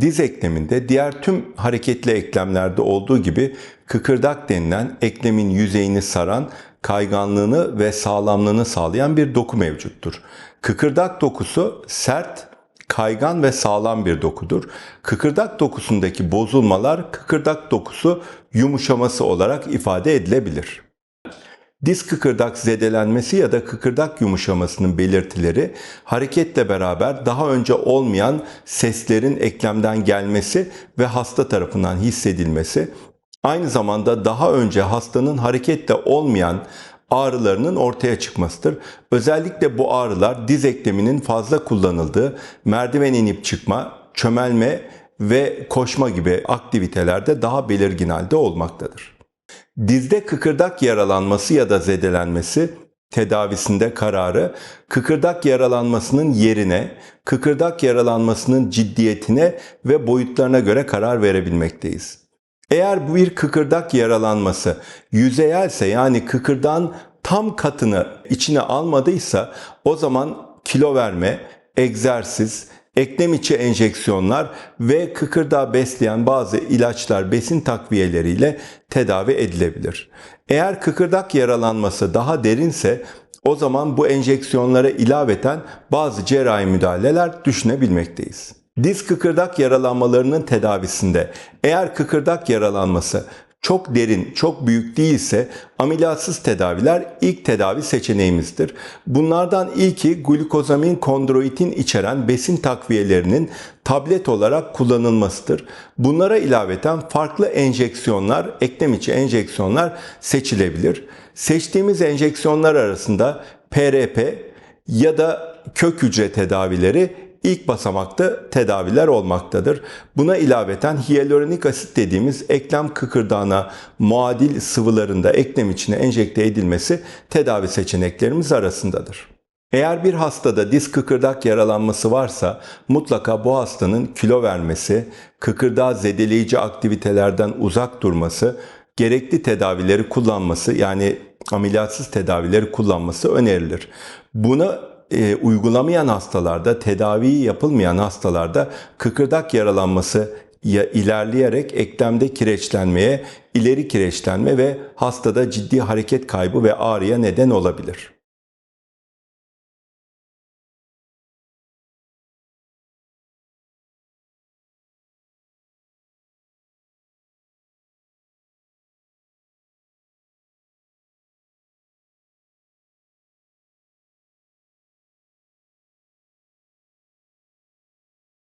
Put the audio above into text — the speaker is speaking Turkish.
Diz ekleminde diğer tüm hareketli eklemlerde olduğu gibi kıkırdak denilen eklemin yüzeyini saran, kayganlığını ve sağlamlığını sağlayan bir doku mevcuttur. Kıkırdak dokusu sert, kaygan ve sağlam bir dokudur. Kıkırdak dokusundaki bozulmalar kıkırdak dokusu yumuşaması olarak ifade edilebilir. Diz kıkırdak zedelenmesi ya da kıkırdak yumuşamasının belirtileri hareketle beraber daha önce olmayan seslerin eklemden gelmesi ve hasta tarafından hissedilmesi, aynı zamanda daha önce hastanın hareketle olmayan ağrılarının ortaya çıkmasıdır. Özellikle bu ağrılar diz ekleminin fazla kullanıldığı merdiven inip çıkma, çömelme ve koşma gibi aktivitelerde daha belirgin halde olmaktadır. Dizde kıkırdak yaralanması ya da zedelenmesi tedavisinde kararı kıkırdak yaralanmasının yerine, kıkırdak yaralanmasının ciddiyetine ve boyutlarına göre karar verebilmekteyiz. Eğer bu bir kıkırdak yaralanması yüzeyelse yani kıkırdağın tam katını içine almadıysa o zaman kilo verme, egzersiz, eklem içi enjeksiyonlar ve kıkırdağı besleyen bazı ilaçlar, besin takviyeleriyle tedavi edilebilir. Eğer kıkırdak yaralanması daha derinse o zaman bu enjeksiyonlara ilaveten bazı cerrahi müdahaleler düşünebilmekteyiz. Diz kıkırdak yaralanmalarının tedavisinde eğer kıkırdak yaralanması çok derin, çok büyük değilse ameliyatsız tedaviler ilk tedavi seçeneğimizdir. Bunlardan ilki glukozamin kondroitin içeren besin takviyelerinin tablet olarak kullanılmasıdır. Bunlara ilaveten farklı enjeksiyonlar, eklem içi enjeksiyonlar seçilebilir. Seçtiğimiz enjeksiyonlar arasında PRP ya da kök hücre tedavileri ilk basamakta tedaviler olmaktadır. Buna ilaveten hyaluronik asit dediğimiz eklem kıkırdağına muadil sıvılarında eklem içine enjekte edilmesi tedavi seçeneklerimiz arasındadır. Eğer bir hastada diz kıkırdak yaralanması varsa mutlaka bu hastanın kilo vermesi, kıkırdağı zedeleyici aktivitelerden uzak durması, gerekli tedavileri kullanması yani ameliyatsız tedavileri kullanması önerilir. Buna e, uygulamayan hastalarda, tedavi yapılmayan hastalarda kıkırdak yaralanması ya ilerleyerek eklemde kireçlenmeye, ileri kireçlenme ve hastada ciddi hareket kaybı ve ağrıya neden olabilir.